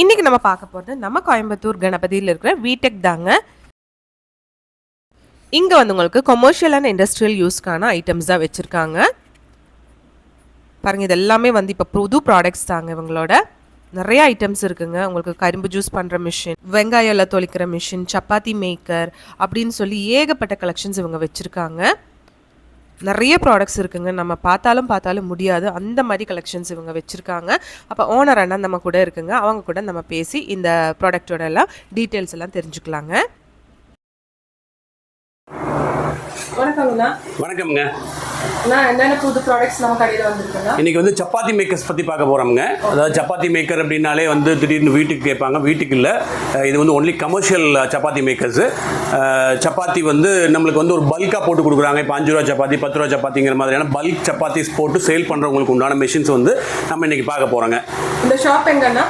இன்றைக்கி நம்ம பார்க்க போகிறது நம்ம கோயம்புத்தூர் கணபதியில் இருக்கிற வீடெக் தாங்க. இங்கே வந்து உங்களுக்கு கொமர்ஷியல் அண்ட் இண்டஸ்ட்ரியல் யூஸ்க்கான ஐட்டம்ஸ் தான் வச்சுருக்காங்க. பாருங்கள் இது எல்லாமே வந்து இப்போ புது ப்ராடக்ட்ஸ் தாங்க இவங்களோட. நிறைய ஐட்டம்ஸ் இருக்குங்க. உங்களுக்கு கரும்பு ஜூஸ் பண்ணுற மிஷின் வெங்காயம் எல்லாம் தொளிக்கிற மிஷின் சப்பாத்தி மேக்கர் அப்படின்னு சொல்லி ஏகப்பட்ட கலெக்ஷன்ஸ் இவங்க வச்சுருக்காங்க. நிறைய ப்ராடக்ட்ஸ் இருக்குங்க. நம்ம பார்த்தாலும் பார்த்தாலும் முடியாது. அந்த மாதிரி கலெக்ஷன்ஸ் இவங்க வச்சுருக்காங்க. அப்போ ஓனர் அண்ணா நம்ம கூட இருக்குங்க. அவங்க கூட நம்ம பேசி இந்த ப்ராடக்ட்டோட எல்லாம் டீட்டெயில்ஸ் எல்லாம் தெரிஞ்சுக்கலாங்க. வணக்கங்கண்ணா வணக்கம்ங்க. என்னென்ன புது ப்ராடக்ட்ஸ் நம்ம கடையில் வந்திருக்குங்க இன்னைக்கு வந்து சப்பாத்தி மேக்கர்ஸ் பற்றி பார்க்க போகிறோம்ங்க அதாவது சப்பாத்தி மேக்கர் அப்படின்னாலே வந்து திடீர்னு வீட்டுக்கு கேட்பாங்க. வீட்டுக்கு இல்லை. இது வந்து only commercial chapati makers chapati வந்து நம்மளுக்கு வந்து ஒரு பல்காக போட்டு கொடுக்குறாங்க. இப்போ அஞ்சு ரூபா சப்பாத்தி பத்து ரூபா சப்பாத்திங்கிற மாதிரியான பல்க் சப்பாத்திஸ் போட்டு சேல் பண்ணுறவங்களுக்கு உண்டான மிஷின்ஸ் வந்து நம்ம இன்னைக்கு பார்க்க போகிறோங்க இந்த ஷாப் எங்கன்னா?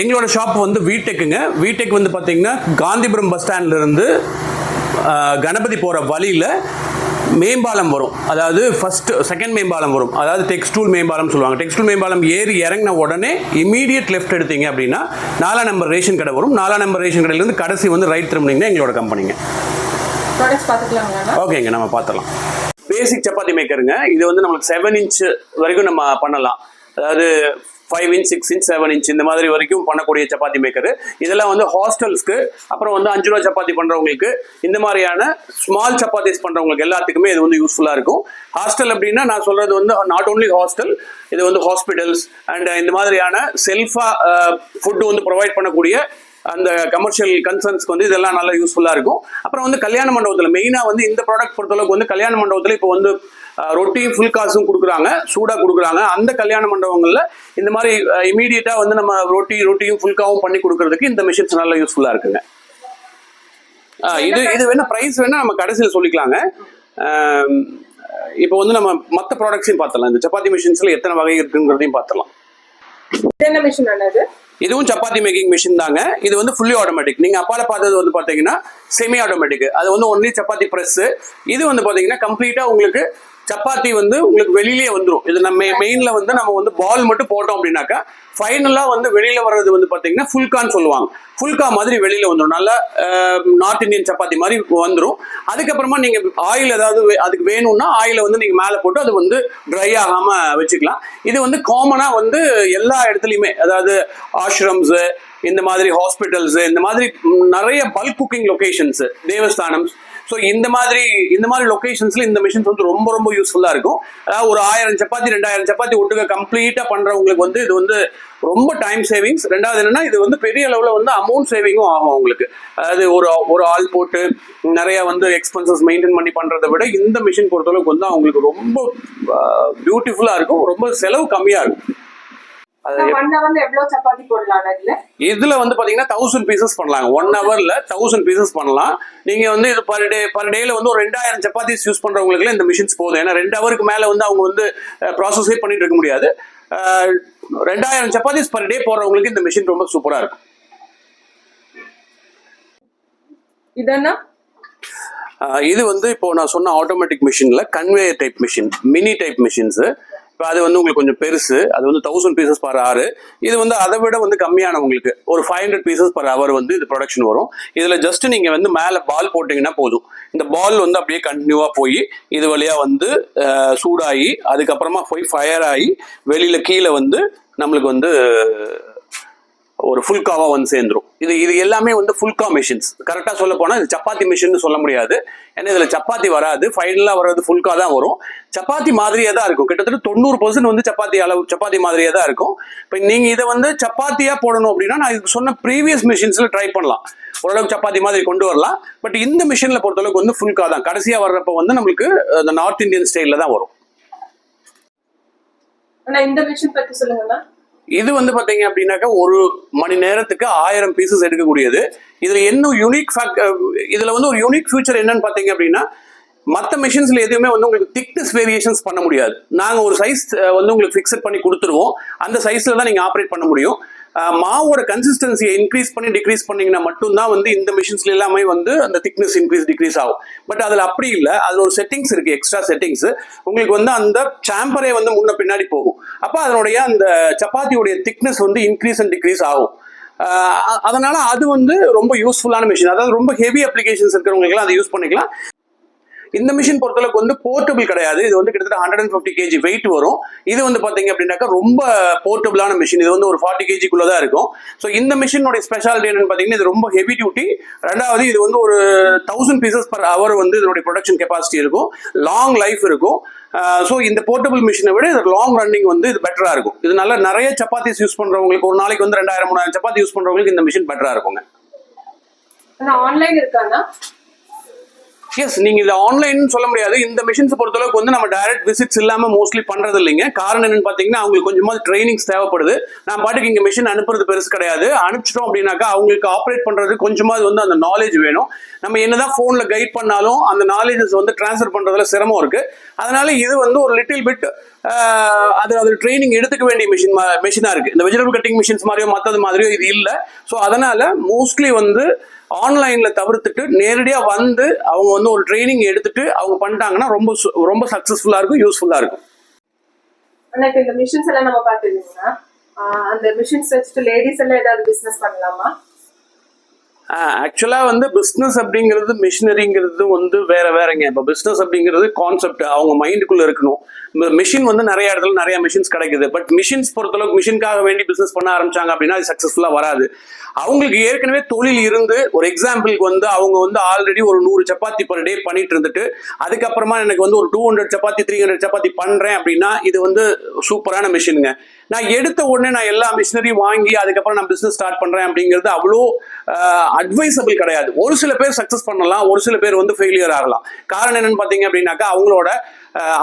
எங்களோட ஷாப் வந்து வீடெக்குங்க வீடெக் வந்து பார்த்தீங்கன்னா காந்திபுரம் பஸ் ஸ்டாண்ட்லேருந்து கணபதி போகிற வழியில் மேம்பாலம் வரும். அதாவது ஃபர்ஸ்ட் செகண்ட் மேம்பாலம் வரும். அதாவது டெக்ஸ்டூல் மேம்பாலம் சொல்லுவாங்க. டெக்ஸ்டூல் மேம்பாலம் ஏறி இறங்கின உடனே இமீடியட் லெஃப்ட் எடுத்தீங்க அப்படின்னா நாலாம் நம்பர் ரேஷன் கடை வரும். நாலாம் நம்பர் ரேஷன் கடையிலேருந்து கடைசி வந்து ரைட் திரும்பினீங்கன்னா எங்களோட கம்பெனிங்க ஓகேங்க நம்ம பார்த்துடலாம். பேசிக் சப்பாத்தி மேக்கருங்க இது வந்து நம்மளுக்கு செவன் இன்ச் வரைக்கும் நம்ம பண்ணலாம். அதாவது five inch six inch seven inch இந்த மாதிரி வரைக்கும் பண்ணக்கூடிய சப்பாத்தி மேக்கர் இதெல்லாம் வந்து ஹாஸ்டல்ஸ்க்கு அப்புறம் வந்து அஞ்சு ரூபா சப்பாத்தி பண்ணுறவங்களுக்கு இந்த மாதிரியான ஸ்மால் சப்பாத்திஸ் பண்ணுறவங்களுக்கு எல்லாத்துக்குமே இது வந்து யூஸ்ஃபுல்லாக இருக்கும். ஹாஸ்டல் அப்படின்னா நான் சொல்கிறது வந்து நாட் ஓன்லி ஹாஸ்டல் இது வந்து ஹாஸ்பிட்டல்ஸ் அண்ட் இந்த மாதிரியான செல்ஃபாக ஃபுட்டு வந்து ப்ரொவைட் பண்ணக்கூடிய அந்த கமர்ஷியல் கன்சர்ன்ஸ்க்கு வந்து இதெல்லாம் நல்லா யூஸ்ஃபுல்லாக இருக்கும். அப்புறம் வந்து கல்யாண மண்டபத்தில் மெயினாக வந்து இந்த ப்ராடக்ட் பொறுத்தளவுக்கு வந்து கல்யாண மண்டபத்தில் இப்போ வந்து அஹ், ரொட்டி ஃபுல் காசும் கொடுக்குறாங்க சூடாக கொடுக்குறாங்க. அந்த கல்யாண மண்டபங்களில் இந்த மாதிரி இமீடியட்டாக வந்து நம்ம ரொட்டி ரொட்டியும் ஃபுல்காவும் பண்ணி கொடுக்கறதுக்கு இந்த மிஷின்ஸ் நல்லா யூஸ்ஃபுல்லாக இருக்குங்க. இது இது வேணா ப்ரைஸ் வேணா நம்ம கடைசியில் சொல்லிக்கலாங்க. இப்போ வந்து நம்ம மற்ற ப்ராடக்ட்ஸையும் பார்த்துடலாம். இந்த சப்பாத்தி மிஷின்ஸில் எத்தனை வகை இருக்குங்கிறதையும் பார்த்துடலாம். என்ன மிஷின் அண்ணது இதுவும் சப்பாத்தி மேக்கிங் மிஷின் தாங்க. இது வந்து ஃபுல்லி ஆட்டோமேட்டிக் நீங்க அப்பால பார்த்தது வந்து பாத்தீங்கன்னா செமி ஆட்டோமேட்டிக் அது வந்து ஒன்லி சப்பாத்தி பிரஸ் இது வந்து பாத்தீங்கன்னா கம்ப்ளீட்டா உங்களுக்கு சப்பாத்தி வந்து உங்களுக்கு வெளியிலேயே வந்துடும் இது நம்ம மெயின்ல வந்து நம்ம வந்து பால் மட்டும் போட்டோம் அப்படின்னாக்கா ஃபைனலா வந்து வெளியில வர்றது வந்து பார்த்தீங்கன்னா ஃபுல்கான்னு சொல்லுவாங்க. ஃபுல்கா மாதிரி வெளியில வந்துடும் நல்லா நார்த் இந்தியன் சப்பாத்தி மாதிரி வந்துடும் அதுக்கப்புறமா நீங்க ஆயில் ஏதாவது வே- அதுக்கு வேணும்னா ஆயில வந்து நீங்க மேலே போட்டு அது வந்து ட்ரை ஆகாம வச்சுக்கலாம். இது வந்து காமனா வந்து எல்லா இடத்துலையுமே அதாவது ஆஷ்ரம்ஸ் இந்த மாதிரி ஹாஸ்பிட்டல்ஸ் இந்த மாதிரி நிறைய பல்க் குக்கிங் லொக்கேஷன்ஸு தேவஸ்தானம் ஸோ இந்த மாதிரி இந்த மாதிரி லொக்கேஷன்ஸ்ல இந்த மிஷின்ஸ் வந்து ரொம்ப ரொம்ப யூஸ்ஃபுல்லா இருக்கும். அதாவது ஒரு ஆயிரம் சப்பாத்தி ரெண்டாயிரம் சப்பாத்தி ஒட்டுக்க கம்ப்ளீட்டா பண்றவங்களுக்கு வந்து இது வந்து ரொம்ப டைம் சேவிங்ஸ் ரெண்டாவது என்னன்னா இது வந்து பெரிய லெவலில் வந்து அமௌண்ட் சேவிங்கும் ஆகும் உங்களுக்கு அதாவது ஒரு ஒரு ஆள் போட்டு நிறைய வந்து எக்ஸ்பென்சஸ் மெயின்டைன் பண்ணி பண்றதை விட இந்த மிஷின் பொறுத்தளவுக்கு வந்து அவங்களுக்கு ரொம்ப பியூட்டிஃபுல்லா இருக்கும். ரொம்ப செலவு கம்மியா இருக்கும். இதுல? வந்து பாத்தீங்கன்னா தௌசண்ட் பீசஸ் பண்ணலாங்க. ஒன் ஹவர்ல தௌசண்ட் பீசஸ் பண்ணலாம். நீங்க வந்து இது பர் டே பர் டேல வந்து ஒரு ரெண்டாயிரம் சப்பாத்திஸ் யூஸ் பண்றவங்களுக்கு இந்த மிஷின்ஸ் போதும். ஏன்னா ரெண்டு ஹவருக்கு மேல வந்து அவங்க வந்து ப்ராசஸே பண்ணிட்டு இருக்க முடியாது. ரெண்டாயிரம் சப்பாத்திஸ் பர் டே போடுறவங்களுக்கு இந்த மிஷின் ரொம்ப சூப்பரா இருக்கும். இதென்ன இது வந்து இப்போ நான் சொன்ன ஆட்டோமேட்டிக் மிஷின்ல conveyor type machine mini type machines இப்போ அது வந்து உங்களுக்கு கொஞ்சம் பெருசு. அது வந்து தௌசண்ட் பீசஸ் பர் ஆறு இது வந்து அதை விட வந்து கம்மியான உங்களுக்கு ஒரு five hundred pieces per hour வந்து இது ப்ரொடக்ஷன் வரும். இதில் ஜஸ்ட் நீங்கள் வந்து மேலே பால் போட்டிங்கன்னா போதும். இந்த பால் வந்து அப்படியே கண்டினியூவாக போய் இது வழியாக வந்து சூடாகி அதுக்கப்புறமா போய் ஃபயர் ஆகி வெளியில் கீழே வந்து நம்மளுக்கு வந்து ஒரு ஃபுல்காவாக வந்து சேர்ந்துரும். இது இது எல்லாமே வந்து ஃபுல்கா மிஷின்ஸ் கரெக்டாக சொல்ல போனால் இது சப்பாத்தி மிஷின்னு சொல்ல முடியாது. ஏன்னா இதில் சப்பாத்தி வராது. ஃபைனலாக வர்றது ஃபுல்கா தான் வரும். சப்பாத்தி மாதிரியே தான் இருக்கும். கிட்டத்தட்ட தொண்ணூறு பர்சன்ட் வந்து சப்பாத்தி அளவு சப்பாத்தி மாதிரியே தான் இருக்கும். இப்போ நீங்கள் இதை வந்து சப்பாத்தியாக போடணும் அப்படின்னா நான் இதுக்கு சொன்ன ப்ரீவியஸ் மிஷின்ஸில் ட்ரை பண்ணலாம். ஓரளவுக்கு சப்பாத்தி மாதிரி கொண்டு வரலாம். பட் இந்த மிஷினில் பொறுத்தளவுக்கு வந்து ஃபுல்கா தான். கடைசியாக வர்றப்ப வந்து நம்மளுக்கு அந்த நார்த் இந்தியன் ஸ்டைலில் தான் வரும். இந்த மிஷின் பற்றி சொல்லுங்கண்ணா இது வந்து பாத்தீங்க அப்படின்னாக்கா ஒரு மணி நேரத்துக்கு ஆயிரம் பீசஸ் எடுக்கக்கூடியது. இதுல என்ன யூனிக் ஃபேக்ட் இதுல வந்து ஒரு யூனிக் ஃபியூச்சர் என்னன்னு பார்த்தீங்க அப்படின்னா மற்ற மிஷின்ஸ்ல எதுவுமே வந்து உங்களுக்கு திக்னஸ் வேரியேஷன்ஸ் பண்ண முடியாது. நாங்க ஒரு சைஸ் வந்து உங்களுக்கு ஃபிக்ஸட் பண்ணி கொடுத்துருவோம். அந்த சைஸ்ல தான் நீங்க ஆப்ரேட் பண்ண முடியும். மாவோட கன்சிஸ்டன்சியை இன்க்ரீஸ் பண்ணி டிக்ரீஸ் பண்ணீங்கன்னா மட்டும்தான் வந்து இந்த மிஷின்ஸ்ல எல்லாமே வந்து அந்த திக்னஸ் இன்க்ரீஸ் டிக்ரீஸ் ஆகும். பட் அதில் அப்படி இல்லை. அதில் ஒரு செட்டிங்ஸ் இருக்கு எக்ஸ்ட்ரா செட்டிங்ஸ் உங்களுக்கு வந்து அந்த சாம்பரே வந்து முன்ன பின்னாடி போகும். அப்போ அதனுடைய அந்த சப்பாத்தியுடைய திக்னஸ் வந்து இன்க்ரீஸ் அண்ட் டிக்ரீஸ் ஆகும். அதனால அது வந்து ரொம்ப யூஸ்ஃபுல்லான மிஷின் அதாவது ரொம்ப ஹெவி அப்ளிகேஷன்ஸ் இருக்கிறவங்களுக்குலாம் அதை யூஸ் பண்ணிக்கலாம். இந்த மிஷின் பொறுத்தளவுக்கு வந்து போர்ட்டபிள் கிடையாது. இது வந்து கிட்டத்தட்ட hundred and fifty KG weight வரும். இது வந்து பாத்தீங்க அப்படின்னாக்கா ரொம்ப போர்ட்டபிளான மிஷின் இது வந்து ஒரு ஃபார்ட்டி கேஜிக்குள்ள தான் இருக்கும். ஸோ இந்த மிஷினோட ஸ்பெஷாலிட்டி என்னன்னு பார்த்தீங்கன்னா இது ரொம்ப ஹெவி டியூட்டி ரெண்டாவது இது வந்து ஒரு தௌசண்ட் பீசஸ் பர் ஹவர் வந்து இதனுடைய ப்ரொடக்ஷன் கெப்பாசிட்டி இருக்கும். லாங் லைஃப் இருக்கும். ஸோ இந்த போர்ட்டபிள் மிஷினை விட இது லாங் ரன்னிங் வந்து இது பெட்டரா இருக்கும். இது நல்ல நிறைய சப்பாத்திஸ் யூஸ் பண்றவங்களுக்கு ஒரு நாளைக்கு வந்து ரெண்டாயிரம் மூணாயிரம் சப்பாத்தி யூஸ் பண்றவங்களுக்கு இந்த மிஷின் பெட்டரா இருக்குங்க. ஆன்லைன் இருக்காங்க எஸ் நீங்க இது ஆன்லைன் சொல்ல முடியாது. இந்த மிஷின்ஸ் பொறுத்தளவுக்கு வந்து நம்ம டைரக்ட் விசிட்ஸ் இல்லாம மோஸ்ட்லி பண்றது இல்லைங்க. காரணம் என்னன்னு பாத்தீங்கன்னா அவங்களுக்கு கொஞ்சமா ட்ரைனிங்ஸ் தேவைப்படுது. நான் பாட்டுக்கு இங்க மிஷின் அனுப்புறது பெருசு கிடையாது. அனுப்பிச்சிட்டோம் அப்படின்னாக்கா அவங்களுக்கு ஆப்ரேட் பண்றது கொஞ்சமாவது வந்து அந்த நாலேஜ் வேணும். நம்ம என்னதான் போன்ல கைட் பண்ணாலும் அந்த நாலேஜஸ் வந்து ட்ரான்ஸ்ஃபர் பண்றதுல சிரமம் இருக்கு. அதனால இது வந்து ஒரு லிட்டில் பிட் அது அது ட்ரைனிங் எடுத்துக்க வேண்டிய மிஷின் மிஷினா இருக்கு. இந்த வெஜிடபிள் கட்டிங் மிஷின்ஸ் மாதிரியோ மற்றது மாதிரியோ இது இல்லை. ஸோ அதனால மோஸ்ட்லி வந்து ஆன்லைன்ல தவிர்த்துட்டு நேரடியா வந்து அவங்க வந்து ஒரு ட்ரைனிங் எடுத்துட்டு அவங்க பண்ணிட்டாங்கன்னா ரொம்ப சு- ரொம்ப சக்சஸ்ஃபுல்லா இருக்கும் யூஸ்ஃபுல்லா இருக்கும். ஆனா இந்த மிஷின்ஸ் எல்லாம் நம்ம பாத்துருக்கீங்கன்னா அந்த மிஷின்ஸ் வச்சுட்டு லேடிஸ் எல்லாம் ஏதாவது பிசினஸ் பண்ணலாமா? ஆக்சுவலாக வந்து பிஸ்னஸ் அப்படிங்கிறது மிஷினரிங்கிறது வந்து வேற வேறங்க. இப்போ பிஸ்னஸ் அப்படிங்கிறது கான்செப்ட் அவங்க மைண்டுக்குள்ளே இருக்கணும். மிஷின் வந்து நிறைய இடத்துல நிறைய மிஷின்ஸ் கிடைக்குது. பட் மிஷின்ஸ் பொறுத்தளவுக்கு மிஷினுக்காக வேண்டி பிஸ்னஸ் பண்ண ஆரம்பிச்சாங்க அப்படின்னா அது சக்ஸஸ்ஃபுல்லாக வராது. அவங்களுக்கு ஏற்கனவே தொழில் இருந்து ஒரு எக்ஸாம்பிளுக்கு வந்து அவங்க வந்து ஆல்ரெடி ஒரு நூறு சப்பாத்தி பர் டே பண்ணிட்டு இருந்துட்டு அதுக்கப்புறமா எனக்கு வந்து ஒரு two hundred chapati three hundred chapati பண்ணுறேன் அப்படின்னா இது வந்து சூப்பரான மிஷினுங்க நான் எடுத்த உடனே நான் எல்லா மிஷினரியும் வாங்கி அதுக்கப்புறம் நான் பிஸ்னஸ் ஸ்டார்ட் பண்ணுறேன் அப்படிங்கிறது அவ்வளோ அட்வைசபிள் கிடையாது. ஒரு சில பேர் சக்சஸ் பண்ணலாம் ஒரு சில பேர் வந்து ஃபெயிலியர் ஆகலாம். காரணம் என்னன்னு பாத்தீங்க அப்படின்னாக்கா அவங்களோட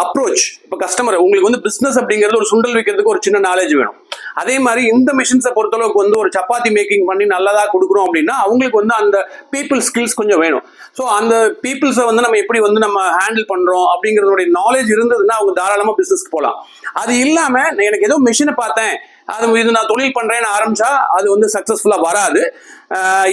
அப்ரோச் இப்போ கஸ்டமர் உங்களுக்கு வந்து பிஸ்னஸ் அப்படிங்கிறது ஒரு சுண்டல் வைக்கிறதுக்கு ஒரு சின்ன நாலேஜ் வேணும். அதே மாதிரி இந்த மிஷின்ஸை பொறுத்தளவுக்கு வந்து ஒரு சப்பாத்தி மேக்கிங் பண்ணி நல்லதாக கொடுக்குறோம் அப்படின்னா அவங்களுக்கு வந்து அந்த பீப்புள் ஸ்கில்ஸ் கொஞ்சம் வேணும். ஸோ அந்த பீப்புள்ஸை வந்து நம்ம எப்படி வந்து நம்ம ஹேண்டில் பண்ணுறோம் அப்படிங்கிறதுடைய நாலேஜ் இருந்ததுன்னா அவங்க தாராளமாக பிஸ்னஸ்க்கு போகலாம் அது இல்லாமல் எனக்கு ஏதோ மிஷினை பார்த்தேன். அது இது நான் தொழில் பண்ணுறேன்னு ஆரம்பிச்சா அது வந்து சக்ஸஸ்ஃபுல்லாக வராது.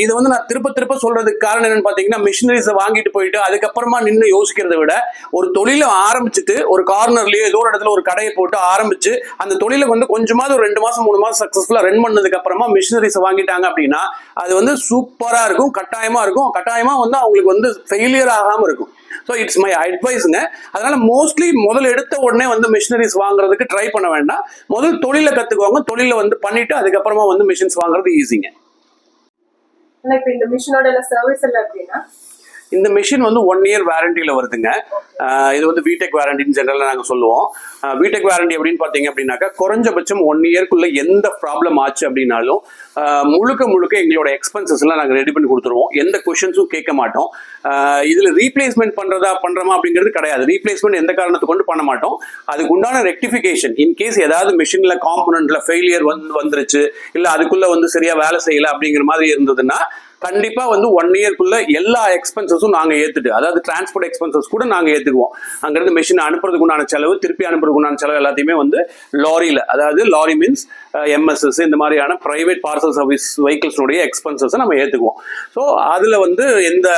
இது வந்து நான் திருப்ப திருப்ப சொல்றதுக்கு காரணம் என்னன்னு பார்த்தீங்கன்னா மிஷினரிஸை வாங்கிட்டு போயிட்டு அதுக்கப்புறமா நின்று யோசிக்கிறதை விட ஒரு தொழிலை ஆரம்பிச்சுட்டு ஒரு கார்னர்லயோ ஏதோ ஒரு இடத்துல ஒரு கடையை போட்டு ஆரம்பிச்சு அந்த தொழில வந்து கொஞ்சமாவது ஒரு ரெண்டு மாசம் மூணு மாசம் சக்சஸ்ஃபுல்லா ரன் பண்ணதுக்கு அப்புறமா மிஷினரிஸ் வாங்கிட்டாங்க அப்படின்னா அது வந்து சூப்பரா இருக்கும் கட்டாயமா இருக்கும். கட்டாயமா வந்து அவங்களுக்கு வந்து ஃபெயிலியர் ஆகாம இருக்கும். ஸோ இட்ஸ் மை அட்வைஸுங்க அதனால மோஸ்ட்லி முதல்ல எடுத்த உடனே வந்து மிஷினரிஸ் வாங்குறதுக்கு ட்ரை பண்ண வேண்டாம். முதல் தொழிலை கற்றுக்குவாங்க தொழிலை வந்து பண்ணிட்டு அதுக்கப்புறமா வந்து மிஷின்ஸ் வாங்குறது ஈஸிங்க இந்த மிஷினோட சர்வீஸ் எல்லாம் அப்படின்னா இந்த மிஷின் வந்து ஒன் இயர் வாரண்டியில் வருதுங்க. இது வந்து பிடெக் வாரண்டின்னு ஜென்ரலாக நாங்கள் சொல்லுவோம். பிடெக் வாரண்டி அப்படின்னு பார்த்தீங்க அப்படின்னாக்கா குறைஞ்சபட்சம் ஒன் இயர்க்குள்ள எந்த ப்ராப்ளம் ஆச்சு அப்படின்னாலும் முழுக்க முழுக்க எங்களோட எக்ஸ்பென்சஸ் எல்லாம் நாங்கள் ரெடி பண்ணி கொடுத்துருவோம். எந்த கொஷின்ஸும் கேட்க மாட்டோம். இதில் ரீப்ளேஸ்மெண்ட் பண்ணுறதா பண்ணுறமா அப்படிங்கிறது கிடையாது. ரீப்ளேஸ்மெண்ட் எந்த காரணத்தை கொண்டு பண்ண மாட்டோம். அதுக்கு உண்டான ரெக்டிஃபிகேஷன் இன்கேஸ் ஏதாவது மிஷினில் காம்பனண்ட்ல ஃபெயிலியர் வந்து வந்துருச்சு இல்லை அதுக்குள்ளே வந்து சரியாக வேலை செய்யலை அப்படிங்கிற மாதிரி இருந்ததுன்னா கண்டிப்பா வந்து ஒன் இயர்க்குள்ள எல்லா எக்ஸ்பென்சஸும் நாங்க ஏத்துட்டு அதாவது டிரான்ஸ்போர்ட் எக்ஸ்பென்சஸ் கூட நாங்க ஏத்துக்குவோம். அங்கிருந்து மிஷின் அனுப்புறதுக்கு உண்டான செலவு திருப்பி அனுப்புறதுக்கு உண்டான செலவு எல்லாத்தையுமே வந்து லாரியில அதாவது லாரி மீன்ஸ் எம்எஸ்எஸ் இந்த மாதிரியான பிரைவேட் பார்சல் சர்வீஸ் வெஹிக்கிள்ஸுடைய எக்ஸ்பென்சஸை நம்ம ஏத்துக்குவோம். ஸோ அதுல வந்து எந்த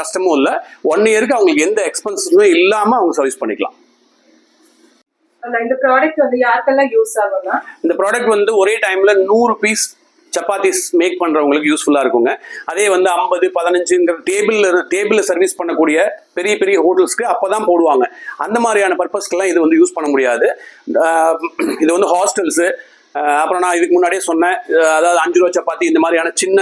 கஷ்டமும் இல்லை. ஒன் இயருக்கு அவங்களுக்கு எந்த எக்ஸ்பென்சஸுமே இல்லாம அவங்க சர்வீஸ் பண்ணிக்கலாம். இந்த ப்ராடக்ட் வந்து யாருக்கெல்லாம் யூஸ் ஆகும்னா? இந்த ப்ராடக்ட் வந்து ஒரே டைம்ல நூறு பீஸ் சப்பாத்திஸ் மேக் பண்ணுறவங்களுக்கு யூஸ்ஃபுல்லாக இருக்குங்க. அதே வந்து ஐம்பது பதினஞ்சுங்கிற டேபிளில் டேபிளில் சர்வீஸ் பண்ணக்கூடிய பெரிய பெரிய ஹோட்டல்ஸ்க்கு அப்போ தான் போடுவாங்க. அந்த மாதிரியான பர்பஸ்க்கெல்லாம் இது வந்து யூஸ் பண்ண முடியாது. இது வந்து ஹாஸ்டல்ஸு அப்புறம் நான் இதுக்கு முன்னாடியே சொன்னேன். அதாவது அஞ்சு ரூபா சப்பாத்தி இந்த மாதிரியான சின்ன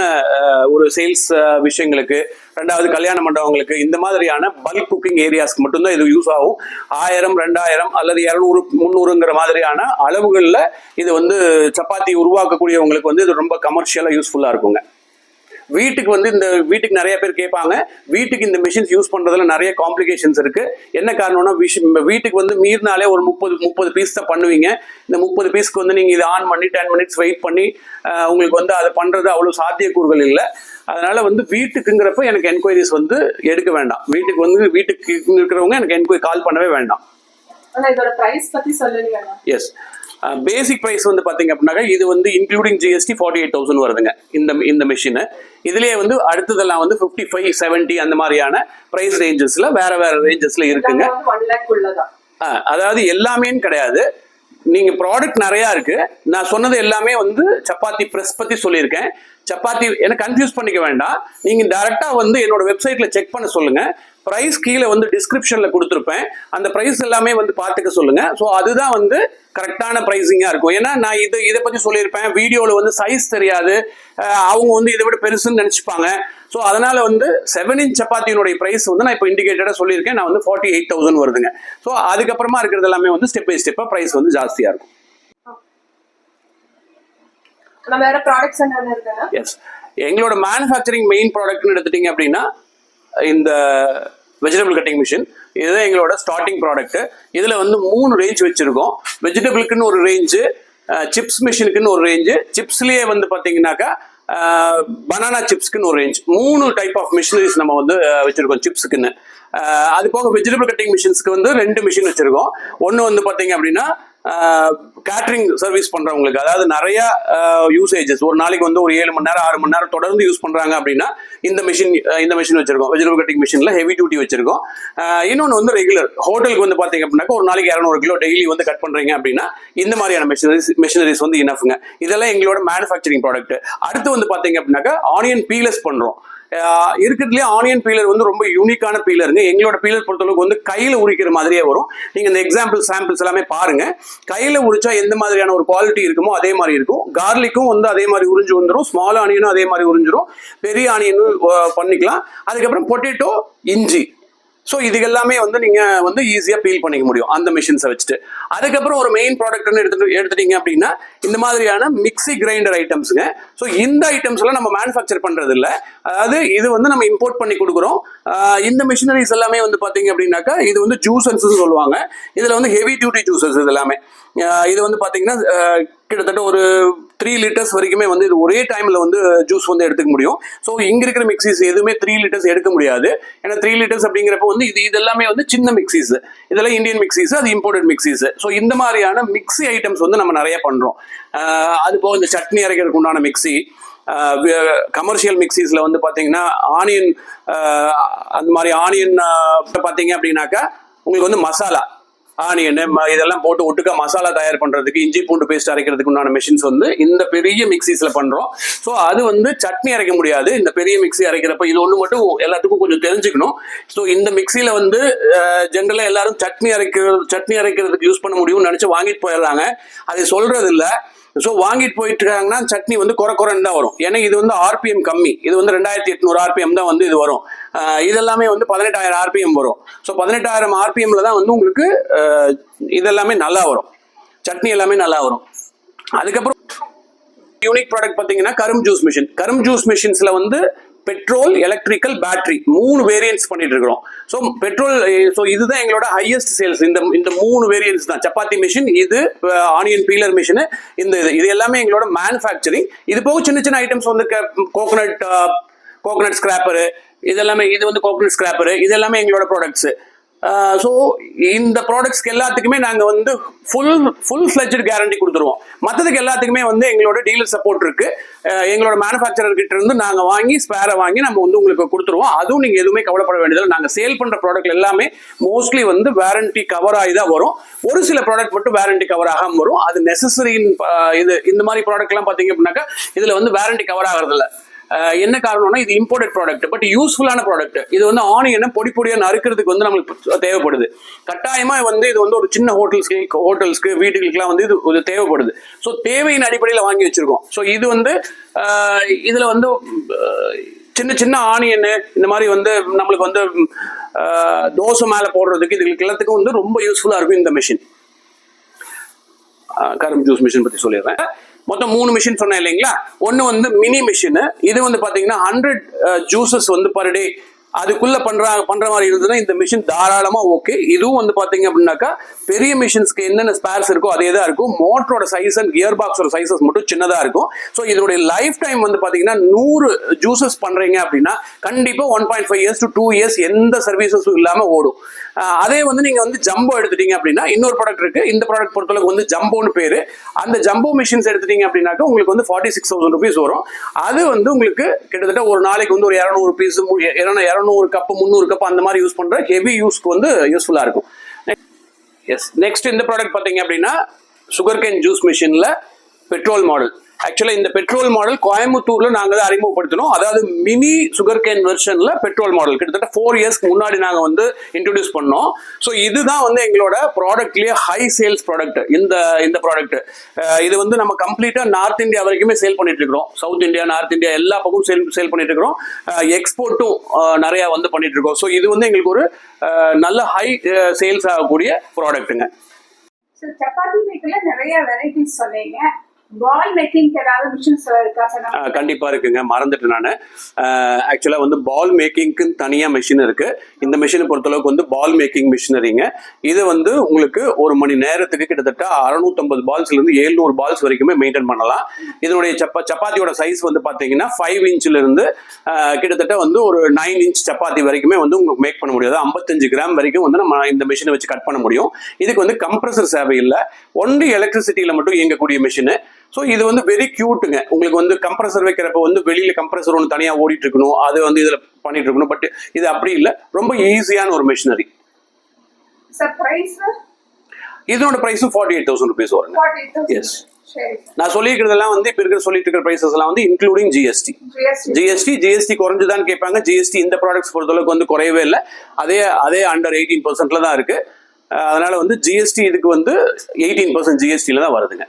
ஒரு சேல்ஸ் விஷயங்களுக்கு ரெண்டாவது கல்யாண மண்டபங்களுக்கு இந்த மாதிரியான பல்க் குக்கிங் ஏரியாஸ்க்கு மட்டும்தான் இது யூஸ் ஆகும். ஆயிரம் ரெண்டாயிரம் அல்லது இரநூறு முந்நூறுங்கிற மாதிரியான அளவுகளில் இது வந்து சப்பாத்தி உருவாக்கக்கூடியவங்களுக்கு வந்து இது ரொம்ப கமர்ஷியலாக யூஸ்ஃபுல்லாக இருக்குங்க. வீட்டுக்கு வந்து இந்த வீட்டுக்கு நிறைய பேர் கேட்பாங்க வீட்டுக்கு இந்த மிஷின்ஸ் யூஸ் பண்ணுறதுல நிறைய காம்ப்ளிகேஷன்ஸ் இருக்கு. என்ன காரணம்னா விஷ் வீட்டுக்கு வந்து மீறினாலே ஒரு முப்பது முப்பது பீஸ் தான் பண்ணுவீங்க. இந்த முப்பது பீஸ்க்கு வந்து நீங்கள் இதை ஆன் பண்ணி டென் மினிட்ஸ் வெயிட் பண்ணி உங்களுக்கு வந்து அதை பண்ணுறது அவ்வளோ சாத்தியக்கூறுகள் இல்லை. அதனால வந்து வீட்டுக்குங்கிறப்ப எனக்கு என்கொயரிஸ் வந்து எடுக்க வேண்டாம். வீட்டுக்கு வந்து வீட்டுக்கு இருக்கிறவங்க எனக்கு என்கொயரி கால் பண்ணவே வேண்டாம். எஸ் பேசிக் ப்ரைஸ் வந்து பார்த்தீங்க அப்படின்னாக்கா இது வந்து including GST forty eight thousand வருதுங்க. இந்த இந்த மிஷினு இதுலேயே வந்து அடுத்ததெல்லாம் வந்து ஃபிஃப்டி ஃபைவ் செவன்ட்டி அந்த மாதிரியான ப்ரைஸ் ரேஞ்சஸில் வேற வேற ரேஞ்சஸில் இருக்குங்க. அதாவது எல்லாமேன்னு கிடையாது. நீங்க ப்ராடக்ட் நிறையா இருக்கு. நான் சொன்னது எல்லாமே வந்து சப்பாத்தி ப்ரெஸ் பத்தி சொல்லியிருக்கேன். சப்பாத்தி என்ன கன்ஃபியூஸ் பண்ணிக்க வேண்டாம். நீங்கள் டேரெக்டாக வந்து என்னோட வெப்சைட்டில் செக் பண்ண சொல்லுங்கள் ப்ரைஸ் கீழே வந்து டிஸ்கிரிப்ஷனில் கொடுத்துருப்பேன். அந்த ப்ரைஸ் எல்லாமே வந்து பார்த்துக்க சொல்லுங்கள் ஸோ அதுதான் வந்து கரெக்டான ப்ரைஸிங்காக இருக்கும். ஏன்னா நான் இது இதை பற்றி சொல்லியிருப்பேன். வீடியோவில் வந்து சைஸ் தெரியாது. அவங்க வந்து இதை விட பெருசுன்னு நினச்சிப்பாங்க. ஸோ அதனால் வந்து செவன் இன்ச் சப்பாத்தியினுடைய ப்ரைஸ் வந்து நான் இப்போ இண்டிகேட்டடாக சொல்லியிருக்கேன். நான் வந்து ஃபார்ட்டி எயிட் தௌசண்ட் வருதுங்க. ஸோ அதுக்கப்புறமா இருக்கிறது எல்லாமே வந்து ஸ்டெப் பை ஸ்டெப்பாக ப்ரைஸ் வந்து ஜாஸ்தியாக இருக்கும். வேற ப்ராடக்ட்ஸ் என்னென்ன எஸ் எங்களோட மேனுஃபேக்சரிங் மெயின் ப்ராடக்ட்னு எடுத்துட்டீங்க அப்படின்னா இந்த வெஜிடபிள் கட்டிங் மிஷின் இதுதான் எங்களோட ஸ்டார்டிங் ப்ராடக்ட் இதில் வந்து மூணு ரேஞ்ச் வச்சுருக்கோம். வெஜிடபிளுக்குன்னு ஒரு ரேஞ்சு சிப்ஸ் மிஷினுக்குன்னு ஒரு ரேஞ்சு சிப்ஸ்லேயே வந்து பார்த்தீங்கன்னாக்கா பனானா சிப்ஸ்க்குன்னு ஒரு ரேஞ்ச் மூணு டைப் ஆஃப் மிஷினரிஸ் நம்ம வந்து வச்சிருக்கோம் சிப்ஸுக்குன்னு அது போக வெஜிடபிள் கட்டிங் மிஷின்ஸ்க்கு வந்து ரெண்டு மிஷின் வச்சிருக்கோம். ஒன்று வந்து பார்த்தீங்க அப்படின்னா கேட்ரிங் சர்வீஸ் பண்றவங்களுக்கு அதாவது நிறைய யூசேஜஸ் ஒரு நாளைக்கு வந்து ஒரு ஏழு மணி நேரம் ஆறு மணி நேரம் தொடர்ந்து யூஸ் பண்றாங்க அப்படின்னா இந்த மிஷின் இந்த மிஷின் வச்சிருக்கோம். வெஜிடபிள் கட்டிங் மிஷின்ல ஹெவி டியூட்டி வச்சிருக்கோம். இன்னொன்று இன்னொன்னு வந்து ரெகுலர் ஹோட்டலுக்கு வந்து பாத்தீங்க அப்படின்னாக்கா ஒரு நாளைக்கு இரநூறு கிலோ டெய்லி வந்து கட் பண்றீங்க அப்படின்னா இந்த மாதிரியான மிஷினரிஸ் மிஷினரிஸ் வந்து இனஃபுங்க இதெல்லாம் எங்களோட மேனுஃபேக்சரிங் ப்ராடக்ட் அடுத்து வந்து பாத்தீங்க அப்படின்னாக்கா ஆனியன் பீலஸ் பண்றோம். இருக்கிறதுலே ஆனியன் பீலர் வந்து ரொம்ப யூனிக்கான பீலருங்க எங்களோட பீலர் பொறுத்தளவுக்கு வந்து கையில் உரிக்கிற மாதிரியே வரும். நீங்கள் இந்த எக்ஸாம்பிள் சாம்பிள்ஸ் எல்லாமே பாருங்க. கையில் உரிச்சா எந்த மாதிரியான ஒரு குவாலிட்டி இருக்குமோ அதே மாதிரி இருக்கும். கார்லிக்கும் வந்து அதே மாதிரி உறிஞ்சு வந்துடும் ஸ்மால் ஆனியனும் அதே மாதிரி உறிஞ்சிரும். பெரிய ஆனியனும் பண்ணிக்கலாம். அதுக்கப்புறம் பொட்டேட்டோ இஞ்சி. ஸோ இது எல்லாமே வந்து நீங்கள் வந்து ஈஸியாக பீல் பண்ணிக்க முடியும் அந்த மிஷின்ஸை வச்சுட்டு. அதுக்கப்புறம் ஒரு மெயின் ப்ராடக்ட்னு எடுத்துட்டு எடுத்துட்டீங்க அப்படின்னா இந்த மாதிரியான மிக்ஸி கிரைண்டர் ஐட்டம்ஸுங்க ஸோ இந்த ஐட்டம்ஸ் எல்லாம் நம்ம மேனுஃபேக்சர் பண்ணுறது இல்லை அதாவது இது வந்து நம்ம இம்போர்ட் பண்ணி கொடுக்குறோம். இந்த மிஷினரிஸ் எல்லாமே வந்து பார்த்தீங்க அப்படின்னாக்கா இது வந்து ஜூசன்ஸ் சொல்லுவாங்க. இதில் வந்து ஹெவி டியூட்டி ஜூசஸ் இது எல்லாமே. இது வந்து பார்த்தீங்கன்னா கிட்டத்தட்ட ஒரு த்ரீ லிட்டர்ஸ் வரைக்குமே வந்து இது ஒரே டைமில் வந்து uh, ஜூஸ் வந்து எடுத்துக்க முடியும். ஸோ இங்கே இருக்கிற மிக்சிஸ் எதுவுமே த்ரீ லிட்டர்ஸ் எடுக்க முடியாது. ஏன்னா த்ரீ லிட்டர்ஸ் அப்படிங்கிறப்ப வந்து இது இதெல்லாமே வந்து சின்ன மிக்சிஸ் இதெல்லாம் இந்தியன் மிக்சிஸ் அது இம்போர்ட்டட் மிக்சிஸ் ஸோ இந்த மாதிரியான மிக்ஸி ஐட்டம்ஸ் வந்து நம்ம நிறைய பண்ணுறோம் uh, அது போக இந்த சட்னி அரைக்கிறதுக்கு உண்டான மிக்ஸி கமர்ஷியல் மிக்சிஸில் வந்து பார்த்தீங்கன்னா ஆனியன் uh, அந்த மாதிரி ஆனியன் பார்த்தீங்க அப்படின்னாக்கா உங்களுக்கு வந்து மசாலா. ஆனியன் இதெல்லாம் போட்டு ஒட்டுக்கா மசாலா தயார் பண்றதுக்கு இஞ்சி பூண்டு பேஸ்ட் அரைக்கிறதுக்கு உண்டான மிஷின்ஸ் வந்து இந்த பெரிய மிக்சிஸ்ல பண்றோம். ஸோ அது வந்து சட்னி அரைக்க முடியாது. இந்த பெரிய மிக்ஸி அரைக்கிறப்ப இது ஒன்று மட்டும் எல்லாத்துக்கும் கொஞ்சம் தெரிஞ்சுக்கணும். ஸோ இந்த மிக்சியில வந்து ஜென்ரலாக எல்லாரும் சட்னி அரைக்கிறது சட்னி அரைக்கிறதுக்கு யூஸ் பண்ண முடியும்னு நினைச்சு வாங்கிட்டு போயிடுறாங்க. அது சொல்றது இல்லை ஸோ வாங்கிட்டு போயிட்டு இருக்காங்கன்னா சட்னி வந்து குறை குறைன்னு தான் வரும். ஏன்னா இது வந்து ஆர்பிஎம் கம்மி. இது வந்து ரெண்டாயிரத்தி எட்நூறு ஆர்பிஎம் தான் வந்து இது வரும். இதெல்லாமே வந்து பதினெட்டாயிரம் ஆர்பிஎம் வரும். ஸோ பதினெட்டாயிரம் ஆர்பிஎம்ல தான் வந்து உங்களுக்கு இதெல்லாமே நல்லா வரும். சட்னி எல்லாமே நல்லா வரும். அதுக்கப்புறம் யூனிக் ப்ராடக்ட் பார்த்தீங்கன்னா கரும் ஜூஸ் மிஷின் கரும் ஜூஸ் மிஷின்ஸில் வந்து பெட்ரோல் எலக்ட்ரிக்கல் பேட்டரி மூணு வேரியன்ஸ் பண்ணிட்டு இருக்கிறோம் ஸோ பெட்ரோல் ஸோ இதுதான் எங்களோட ஹையஸ்ட் சேல்ஸ் இந்த இந்த மூணு வேரியன்ஸ் தான். சப்பாத்தி மிஷின் இது ஆனியன் பீலர் மிஷின் இந்த இது இது எல்லாமே எங்களோட மேனுஃபேக்சரிங் இது போக சின்ன சின்ன ஐட்டம்ஸ் வந்து கோகோனட் கோகோனட் ஸ்கிராப்பரு இதெல்லாமே இது வந்து கோகோனட் ஸ்கிராப்பரு இது எல்லாமே எங்களோட ப்ராடக்ட்ஸ் ஸோ இந்த ப்ராடக்ட்ஸ்க்கு எல்லாத்துக்குமே நாங்கள் வந்து ஃபுல் ஃபுல் ஃப்ளெஜ்டு கேரண்டி கொடுத்துருவோம். மற்றதுக்கு எல்லாத்துக்குமே வந்து எங்களோட டீலர் சப்போர்ட் இருக்கு. எங்களோட மேனுஃபேக்சரர் கிட்ட இருந்து நாங்கள் வாங்கி ஸ்பேரை வாங்கி நம்ம வந்து உங்களுக்கு கொடுத்துருவோம். அதுவும் நீங்கள் எதுவுமே கவலைப்பட வேண்டியதில்லை. நாங்கள் சேல் பண்ணுற ப்ராடக்ட் எல்லாமே மோஸ்ட்லி வந்து வேரண்டி கவர் ஆகி தான் வரும். ஒரு சில ப்ராடக்ட் மட்டும் வேரண்டி கவர் ஆகாம வரும். அது நெசசரின் இது இந்த மாதிரி ப்ராடக்ட்லாம் பார்த்தீங்க அப்படின்னாக்கா இதில் வந்து வேரண்டி கவர் ஆகிறதில்ல. என்ன காரணம்னா இது இம்போர்ட்டட் ப்ராடக்ட் பட் யூஸ்ஃபுல்லான ப்ராடக்ட் இது வந்து ஆனியனை பொடி பொடியாக நறுக்கிறதுக்கு வந்து நம்மளுக்கு தேவைப்படுது. கட்டாயமாக வந்து இது வந்து ஒரு சின்ன ஹோட்டல்ஸ்க்கு ஹோட்டல்ஸ்க்கு வீட்டுகளுக்குலாம் வந்து இது இது தேவைப்படுது. ஸோ தேவையின் அடிப்படையில் வாங்கி வச்சுருக்கோம். ஸோ இது வந்து இதில் வந்து சின்ன சின்ன ஆனியன் இந்த மாதிரி வந்து நம்மளுக்கு வந்து தோசை மேலே போடுறதுக்கு இதுகளுக்கு எல்லாத்துக்கும் வந்து ரொம்ப யூஸ்ஃபுல்லாக இருக்கும் இந்த மிஷின் கரும்பு ஜூஸ் மிஷின் பற்றி சொல்லிடுறேன். மொத்தம் மூணு மிஷின் சொன்னேன் இல்லைங்களா? ஒன்று வந்து மினி மிஷின் இது வந்து பார்த்தீங்கன்னா ஹண்ட்ரட் ஜூசஸ் வந்து பர் டே அதுக்குள்ள பண்ற பண்ற மாதிரி இருந்ததுன்னா இந்த மிஷின் தாராளமா ஓகே இதுவும் வந்து பாத்தீங்க அப்படின்னாக்கா பெரிய மிஷின்ஸ்க்கு என்னென்ன ஸ்பேர்ஸ் இருக்கோ அதே தான் இருக்கும். மோட்டரோட சைஸ் அண்ட் கியர் பாக்ஸோட சைசஸ் மட்டும் சின்னதா இருக்கும். ஸோ இதனுடைய லைஃப் டைம் வந்து பாத்தீங்கன்னா நூறு ஜூசஸ் பண்றீங்க அப்படின்னா கண்டிப்பா one point five years to two years எந்த சர்வீசஸும் இல்லாம ஓடும். அதே வந்து நீங்க வந்து ஜம்போ எடுத்துட்டீங்க அப்படின்னா இன்னொரு ப்ராடக்ட் இருக்கு. இந்த ப்ராடக்ட் பொறுத்தளவுக்கு வந்து ஜம்போன்னு பேரு. அந்த ஜம்போ மிஷின்ஸ் எடுத்துட்டீங்க அப்படின்னாக்கா உங்களுக்கு வந்து ஃபார்ட்டி சிக்ஸ் தௌசண்ட் ருபீஸ் வரும். அது வந்து உங்களுக்கு கிட்டத்தட்ட ஒரு நாளைக்கு வந்து ஒரு இரநூறு பீஸ் இரநூறு கப்பு முந்நூறு கப் அந்த மாதிரி யூஸ் பண்ற ஹெவி யூஸ்க்கு வந்து யூஸ்ஃபுல்லா இருக்கும். எஸ் நெக்ஸ்ட் இந்த ப்ராடக்ட் பார்த்தீங்க அப்படின்னா சுகர் கேன் ஜூஸ் மிஷினில் பெட்ரோல் மாடல் ஆக்சுவலாக இந்த பெட்ரோல் மாடல் கோயம்புத்தூரில் நாங்கள் தான் அறிமுகப்படுத்தினோம். அதாவது மினி சுகர் கேன் வெர்ஷனில் பெட்ரோல் மாடல் கிட்டத்தட்ட ஃபோர் இயர்ஸ்க்கு முன்னாடி நாங்கள் வந்து இன்ட்ரடியூஸ் பண்ணோம். ஸோ இதுதான் வந்து எங்களோட ப்ராடக்ட்லேயே ஹை சேல்ஸ் ப்ராடக்ட் இந்த இந்த ப்ராடக்ட் இது வந்து நம்ம கம்ப்ளீட்டாக நார்த் இந்தியா வரைக்குமே சேல் பண்ணிட்டு இருக்கிறோம். சவுத் இந்தியா நார்த் இந்தியா எல்லா பக்கமும் சேல் சேல் பண்ணிட்டு இருக்கிறோம். எக்ஸ்போர்ட்டும் நிறையா வந்து பண்ணிட்டு இருக்கோம். ஸோ இது வந்து எங்களுக்கு ஒரு நல்ல ஹை சேல்ஸ் ஆகக்கூடிய ப்ராடக்ட்டுங்க சப்பாத்தி நிறைய வெரைட்டிஸ் சொன்னீங்க. பால் மேக்கிங் ஏதாவது இருக்கா சார் கண்டிப்பா இருக்குங்க. மறந்துட்டு நான். ஆக்சுவலா வந்து பால் மேக்கிங்க்கு தனியா மிஷின் இருக்கு. இந்த மிஷினை பொறுத்தளவுக்கு வந்து பால் மேக்கிங் மிஷினரிங்க இது வந்து உங்களுக்கு ஒரு மணி நேரத்துக்கு கிட்டத்தட்ட அறுநூத்தம்பது பால்ஸ்ல இருந்து எழுநூறு பால்ஸ் வரைக்குமே மெயின்டைன் பண்ணலாம். இதனுடைய சப்பா சப்பாத்தியோட சைஸ் வந்து பாத்தீங்கன்னா ஃபைவ் இன்ச்ல இருந்து கிட்டத்தட்ட வந்து ஒரு நைன் இன்ச் சப்பாத்தி வரைக்குமே வந்து உங்களுக்கு மேக் பண்ண முடியாது ஐம்பத்தஞ்சு கிராம் வரைக்கும் வந்து நம்ம இந்த மிஷினை வச்சு கட் பண்ண முடியும். இதுக்கு வந்து கம்ப்ரஸர் சேவை இல்லை ஒன்லி எலக்ட்ரிசிட்டியில மட்டும் இயங்கக்கூடிய மிஷின் ஸோ இது வந்து வெரி கியூட்டுங்க உங்களுக்கு வந்து கம்ப்ரஸர் வைக்கிறப்ப வந்து வெளியில கம்ப்ரஸர் ஒன்று தனியாக ஓடிட்டு இருக்கணும் அது வந்து இதில் பண்ணிட்டு இருக்கணும் பட் இது அப்படி இல்லை. ரொம்ப ஈஸியான ஒரு மிஷினரி சார் பிரைஸ் இதனோட ப்ரைஸும் ஃபார்ட்டி எயிட் தௌசண்ட் ருபீஸ் வருங்க. சரி நான் சொல்லியிருக்கிறதெல்லாம் வந்து இப்போ இருக்கிற சொல்லிட்டு இருக்கிற ப்ரைஸஸ் எல்லாம் வந்து இன்க்ளூடிங் ஜிஎஸ்டி ஜிஎஸ்டி ஜிஎஸ்டி குறைஞ்சுதான் கேட்பாங்க. ஜிஎஸ்டி இந்த ப்ராடக்ட்ஸ் பொறுத்தளவுக்கு வந்து குறையவே இல்லை. அதே அதே அண்டர் எயிட்டீன் பர்சன்ட்ல தான் இருக்கு. அதனால வந்து ஜிஎஸ்டி இதுக்கு வந்து எயிட்டீன் பர்சன்ட் ஜிஎஸ்டில தான் வருதுங்க.